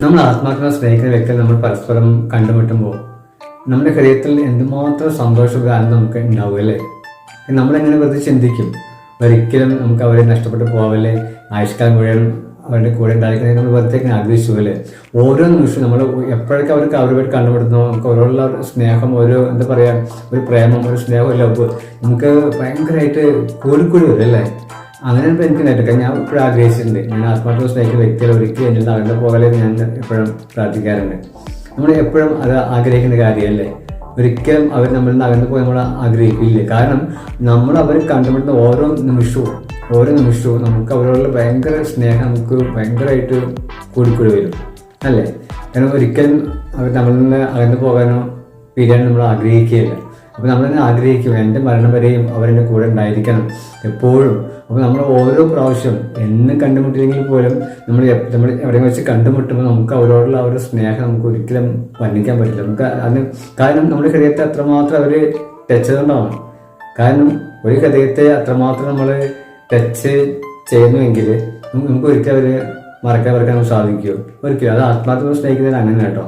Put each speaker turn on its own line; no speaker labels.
നമ്മൾ ആത്മാർത്ഥമായി സ്നേഹിക്കുന്ന വ്യക്തികൾ നമ്മൾ പരസ്പരം കണ്ടുമുട്ടുമ്പോൾ നമ്മുടെ ഹൃദയത്തിൽ എന്തുമാത്രം സന്തോഷവും ആനന്ദം നമുക്ക് ഉണ്ടാവും അല്ലേ? നമ്മളെങ്ങനെ വെറുതെ ചിന്തിക്കും? ഒരിക്കലും നമുക്ക് അവരെ നഷ്ടപ്പെട്ടു പോവല്ലേ ആയുഷ്കാലം മുഴുവൻ അവരുടെ കൂടെ ഉണ്ടായിരിക്കുന്നത് നമ്മൾ വെറുതെ ആഗ്രഹിച്ചു അല്ലേ ഓരോ നിമിഷവും നമ്മൾ എപ്പോഴൊക്കെ അവർക്ക് അവരുമായിട്ട് കണ്ടുപിടുന്നു നമുക്ക് ഓരോരുള്ള സ്നേഹം ഓരോ എന്താ പറയുക ഒരു പ്രേമം ഒരു സ്നേഹം ലവ് നമുക്ക് ഭയങ്കരമായിട്ട് കൂടിക്കൂടി വരും അല്ലേ? അങ്ങനെ ഇപ്പം എനിക്ക് നേട്ടൊക്കെ ഞാൻ ഇപ്പോഴും ആഗ്രഹിച്ചിട്ടുണ്ട്. ഞാൻ ആത്മാർത്ഥ സ്നേഹിക്കുന്ന വ്യക്തികൾ ഒരിക്കലും എന്നിൽ നിന്ന് പോലെ ഞാൻ എപ്പോഴും പ്രാർത്ഥിക്കാറുണ്ട്. നമ്മൾ എപ്പോഴും അത് ആഗ്രഹിക്കുന്ന കാര്യമല്ലേ? ഒരിക്കലും അവർ നമ്മൾ നടന്നു പോയി നമ്മൾ ആഗ്രഹിക്കില്ല. കാരണം നമ്മൾ അവർ കണ്ടുപിടുന്ന ഓരോ നിമിഷവും ഓരോ നിമിഷവും നമുക്ക് അവരോടുള്ള ഭയങ്കര സ്നേഹം നമുക്ക് ഭയങ്കരമായിട്ട് കൂടിക്കൂടി വരും. അല്ലേ? കാരണം ഒരിക്കലും അവർ നമ്മളിൽ അകന്നു പോകാനോ പിരിയാനോ നമ്മൾ ആഗ്രഹിക്കുകയില്ല. അപ്പോൾ നമ്മളെന്നെ ആഗ്രഹിക്കും എന്റെ മരണം വരെയും അവരെന്റെ കൂടെ ഉണ്ടായിരിക്കണം എപ്പോഴും. അപ്പോൾ നമ്മൾ ഓരോ പ്രാവശ്യം എന്നും കണ്ടുമുട്ടില്ലെങ്കിൽ പോലും നമ്മൾ നമ്മൾ എവിടെ വെച്ച് കണ്ടുമുട്ടുമ്പോൾ നമുക്ക് അവരോടുള്ള ഒരു സ്നേഹം നമുക്ക് ഒരിക്കലും വർണിക്കാൻ പറ്റില്ല. നമുക്ക് അതിന് കാരണം നമ്മുടെ ഹൃദയത്തെ അത്രമാത്രം അവർ ടച്ച് ചെയ്തുകൊണ്ടാണ്. കാരണം ഒരു ഹൃദയത്തെ അത്രമാത്രം നമ്മൾ ടച്ച് ചെയ്യുന്നുവെങ്കിൽ നമുക്ക് ഒരിക്കലും അവർ മറക്കാൻ മറക്കാൻ നമുക്ക് സാധിക്കുമോ ഒരിക്കലും. അത് ആത്മാർത്ഥമായി സ്നേഹിക്കുന്നതിന് അങ്ങനെ കേട്ടോ.